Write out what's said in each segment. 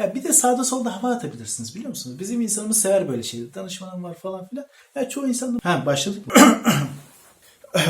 Ya bir de sağda solda hava atabilirsiniz biliyor musunuz? Bizim insanımız sever böyle şeyleri. Danışmanım var falan filan. Ya çoğu insan. Ha başladık mı?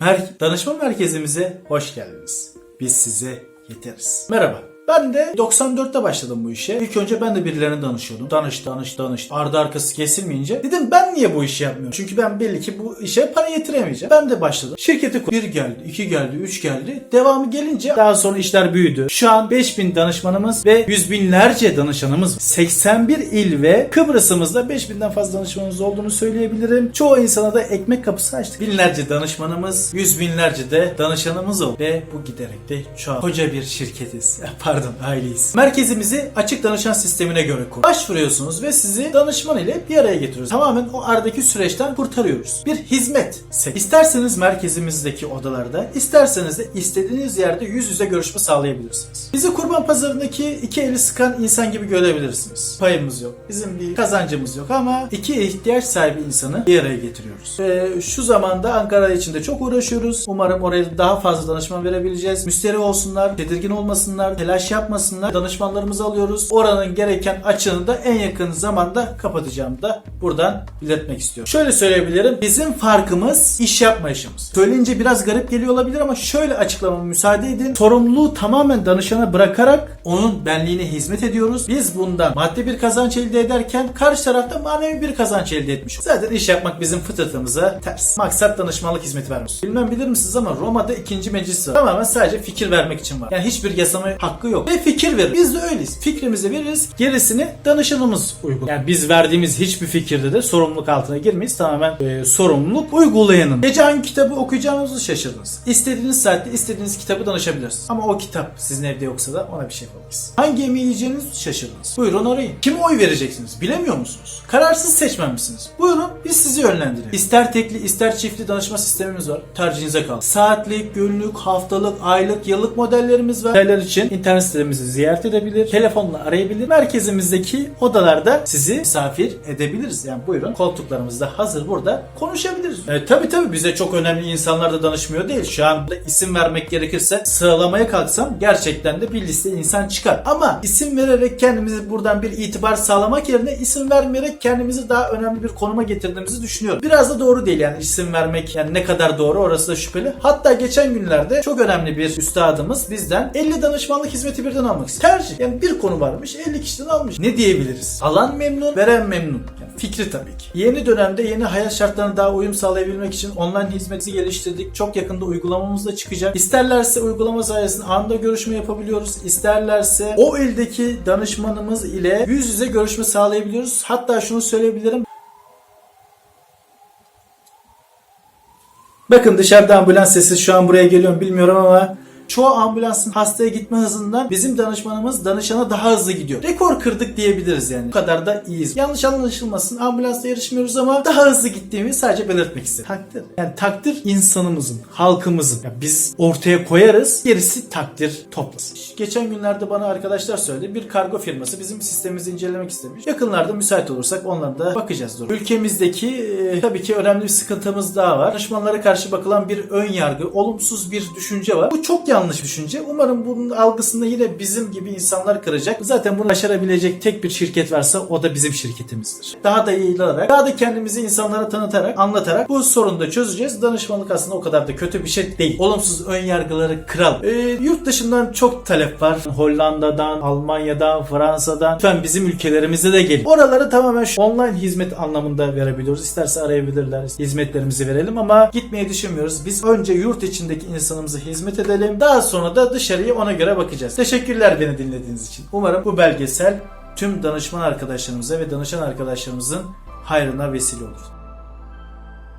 Mer Danışma merkezimize hoş geldiniz. Biz size yeteriz. Merhaba. Ben de 94'te başladım bu işe. İlk önce ben de birilerine danışıyordum. Danış, danış, danış. Ardı arkası kesilmeyince. Dedim ben niye bu işi yapmıyorum? Çünkü ben belli ki bu işe para yetiremeyeceğim. Ben de başladım. Şirketi kur- bir geldi, iki geldi, üç geldi. Devamı gelince daha sonra işler büyüdü. Şu an 5000 danışmanımız ve yüz binlerce danışanımız var. 81 il ve Kıbrıs'ımızda 5000'den fazla danışmanımız olduğunu söyleyebilirim. Çoğu insana da ekmek kapısı açtık. Binlerce danışmanımız, yüz binlerce de danışanımız oldu. Ve bu giderek de çoğal. Koca bir şirketiz. Pardon aileyiz. Merkezimizi açık danışan sistemine göre kur. Başvuruyorsunuz ve sizi danışman ile bir araya getiriyoruz. Tamamen o aradaki süreçten kurtarıyoruz. Bir hizmet. İsterseniz merkezimizdeki odalarda, isterseniz de istediğiniz yerde yüz yüze görüşme sağlayabilirsiniz. Bizi kurban pazarındaki iki eli sıkan insan gibi görebilirsiniz. Payımız yok. Bizim bir kazancımız yok ama iki ihtiyaç sahibi insanı bir araya getiriyoruz. Ve şu zamanda Ankara için de çok uğraşıyoruz. Umarım oraya daha fazla danışman verebileceğiz. Müşteri olsunlar, tedirgin olmasınlar, telaş yapmasınlar. Danışmanlarımızı alıyoruz. Oranın gereken açığını da en yakın zamanda kapatacağımı da buradan belirtmek istiyorum. Şöyle söyleyebilirim. Bizim farkımız iş yapmayışımız. Söyleyince biraz garip geliyor olabilir ama şöyle açıklamama müsaade edin. Sorumluluğu tamamen danışana bırakarak onun benliğine hizmet ediyoruz. Biz bundan maddi bir kazanç elde ederken karşı tarafta manevi bir kazanç elde etmiş. Zaten iş yapmak bizim fıtratımıza ters. Maksat danışmanlık hizmeti vermek. Bilmem bilir misiniz ama Roma'da ikinci meclis var. Tamamen sadece fikir vermek için var. Yani hiçbir yasama hakkı yok. Ve fikir verir. Biz de öyleyiz. Fikrimizi veririz. Gerisini danışanımız uygular. Yani biz verdiğimiz hiçbir fikirde de sorumluluk altına girmeyiz. Tamamen e, sorumluluk uygulayanın. Gece hangi kitabı okuyacağınızı şaşırdınız. İstediğiniz saatte istediğiniz kitabı danışabilirsiniz. Ama o kitap sizin evde yoksa da ona bir şey yapamayız. Hangi yemeği yiyeceğinizi şaşırdınız. Buyurun arayın. Kime oy vereceksiniz? Bilemiyor musunuz? Kararsız seçmen misiniz? Buyurun biz sizi yönlendirelim. İster tekli ister çiftli danışma sistemimiz var. Tercihinize kalın. Saatlik, günlük, haftalık, aylık, yıllık modellerimiz var. Modeller için internet sitemizi ziyaret edebilir. Telefonla arayabilir. Merkezimizdeki odalarda sizi misafir edebiliriz. Yani buyurun koltuklarımız da hazır burada konuşabiliriz. E, tabii tabii bize çok önemli insanlar da danışmıyor değil. Şu anda isim vermek gerekirse sıralamaya kalksam gerçekten de bir liste insan çıkar. Ama isim vererek kendimizi buradan bir itibar sağlamak yerine isim vermeyerek kendimizi daha önemli bir konuma getirdiğimizi düşünüyorum. Biraz da doğru değil yani isim vermek yani ne kadar doğru orası da şüpheli. Hatta geçen günlerde çok önemli bir üstadımız bizden 50 danışmanlık hizmeti birden almak istiyor. Tercih. Yani bir konu varmış 50 kişiden almış. Ne diyebiliriz? Alan memnun, veren memnun. Yani fikri tabii ki. Yeni dönemde yeni hayat şartlarına daha uyum sağlayabilmek için online hizmeti geliştirdik. Çok yakında uygulamamız da çıkacak. İsterlerse uygulama sayesinde anında görüşme yapabiliyoruz. İsterlerse o ildeki danışmanımız ile yüz yüze görüşme sağlayabiliyoruz. Hatta şunu söyleyebilirim. Bakın dışarıda ambulans sesi şu an buraya geliyor bilmiyorum ama çoğu ambulansın hastaya gitme hızından bizim danışmanımız danışana daha hızlı gidiyor. Rekor kırdık diyebiliriz yani. Bu kadar da iyiyiz. Yanlış anlaşılmasın ambulansla yarışmıyoruz ama daha hızlı gittiğimi sadece belirtmek istedim. Takdir. Yani takdir insanımızın, halkımızın. Ya biz ortaya koyarız, gerisi takdir toplasın. Geçen günlerde bana arkadaşlar söyledi. Bir kargo firması bizim sistemimizi incelemek istemiş. Yakınlarda müsait olursak onlara da bakacağız. Durum. Ülkemizdeki e, tabii ki önemli bir sıkıntımız daha var. Danışmanlara karşı bakılan bir ön yargı, olumsuz bir düşünce var. Bu çok yanlış düşünce. Umarım bunun algısını yine bizim gibi insanlar kıracak. Zaten bunu başarabilecek tek bir şirket varsa o da bizim şirketimizdir. Daha da yayılarak, daha da kendimizi insanlara tanıtarak, anlatarak bu sorunu da çözeceğiz. Danışmanlık aslında o kadar da kötü bir şey değil. Olumsuz ön yargıları kıralım. Ee, yurt dışından çok talep var. Hollanda'dan, Almanya'dan, Fransa'dan. Lütfen bizim ülkelerimize de gelin. Oraları tamamen şu online hizmet anlamında verebiliyoruz. İsterse arayabilirler. Hizmetlerimizi verelim ama gitmeyi düşünmüyoruz. Biz önce yurt içindeki insanımıza hizmet edelim. Daha sonra da dışarıya ona göre bakacağız. Teşekkürler beni dinlediğiniz için. Umarım bu belgesel tüm danışman arkadaşlarımıza ve danışan arkadaşlarımızın hayrına vesile olur.